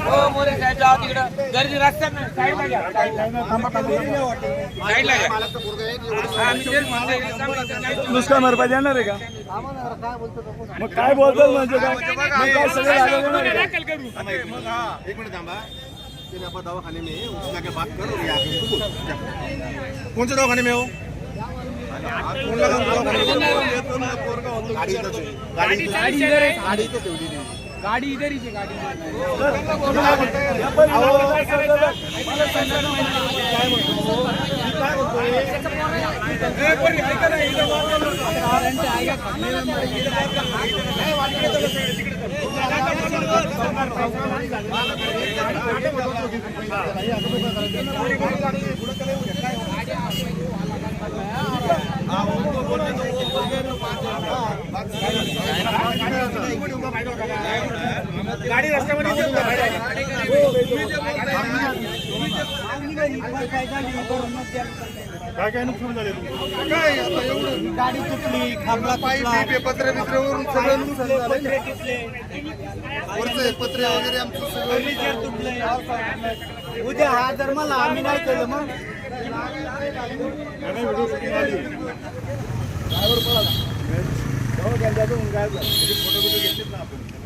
हो मोरे साहेब जाऊ तिकडं गर्दी रस्त्यात नाही साईडला घ्या साईडला घ्या हा, मी तेच म्हणतोय. नुसकान भरपाई देणार आहे का मग काय बोलतात म्हणजे काय मग काय सगळे लागले देणार आहे का? दाखल करू मग हाँ एक मिनट थांबा तेरे आप दवाखाने में उसके आगे बात कर और यहाँ पे उसको बोल। कौन से दवाखाने में हो? गाडी इथंच आहे. गाडी इथंच आहे. गाडी इधर आहे. गाडी इथं ठेवलेली आहे. गाडी इधर ही गाडी या परिवाराला काय करायचं? मला सांगा ना, काय म्हणतो? मी काय म्हणतोय? गाडी? काय काय नुकसान झाले? काय आता एवढं गाडी तुटली खांबला पाईप बीप, पत्रे बित्रेवरून सगळं नुकसान झालं वरचं पत्रे वगैरे आमचं सगळं उद्या हा जर मला आम्ही नाही केलं मग. ड्रायव्हर पळाला. फोटो घेतलेत ना आपण.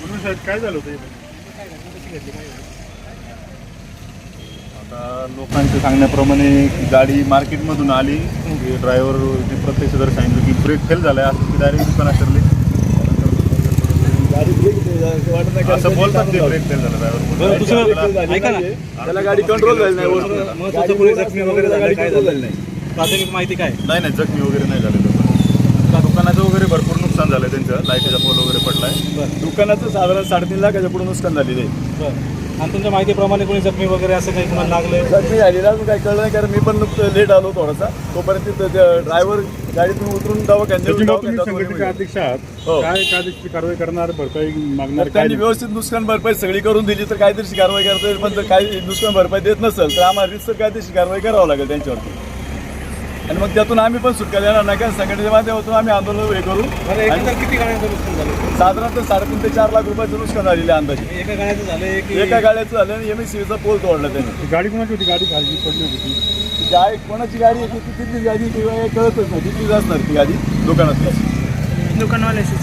म्हणून काय झालं होतं आता लोकांच्या सांगण्याप्रमाणे गाडी मार्केटमधून आली. ड्रायव्हर प्रत्यक्ष जर सांगितलं की ब्रेक फेल झालाय. असं डायरेक्ट दुकानात ठरले. असं बोलतात ते ब्रेक फेल झाला ड्रायव्हर त्याला गाडी कंट्रोल झाली नाही वरतून. महत्वाचं कोणी जखमी वगैरे झालं काय झालं. प्राथमिक माहिती काय? नाही नाही जखमी वगैरे नाही झालेलं दुकानाचं वगैरे भरपूर नुकसान झालंय त्यांचं. लाईटीचा पोल वगैरे पडलाय. दुकानाचं साधारण साडेतीन लाखाच्या पुढे नुकसान झालेलं आहे. बरं. आणि तुमच्या माहितीप्रमाणे कोणी जखमी वगैरे असं काही तुम्हाला लागलं जखमी झालेला अजून काही कळलं नाही कारण मी पण नुकतं लेट आलो थोडासा. तोपर्यंत ड्रायव्हर गाडीतून उतरून सचिन भाऊ तुम्ही दवाखान्यात संघटनेचे वगैरे अध्यक्ष आहात हो. काय कायदेशीर कारवाई करणार भरपाई मागणार काय त्यांनी व्यवस्थित नुकसान भरपाई सगळी करून दिली तर कायदेशीर कारवाई करता येईल पण जर काही नुकसान भरपाई देत नसेल तर आम्हाला रितसर कायदेशीर कारवाई करावं लागेल त्यांच्यावरती. आणि मग त्यातून आम्ही पण सुटका देणार नाही कारण संघटनेच्या माध्यमातून आम्ही आंदोलन हे करू. किती गाड्यांचं नुकसान झालं? साधारणतः साडेतीन ते चार लाख रुपयाचं नुकसान झालेलं आहे अंदाजे. एका गाड्याचं झालं की एका गाड्याचं झालं आणि एम एस सीचा पोल तोडला त्यांनी. गाडी कोणाची होती? गाडी खाली पडली होती. ती गाडी कोणाची गाडी आहे ती तिथली गाडी किंवा कळतच नाही. तिथलीच असणार ती गाडी दुकानातली. दुकानवाल्याची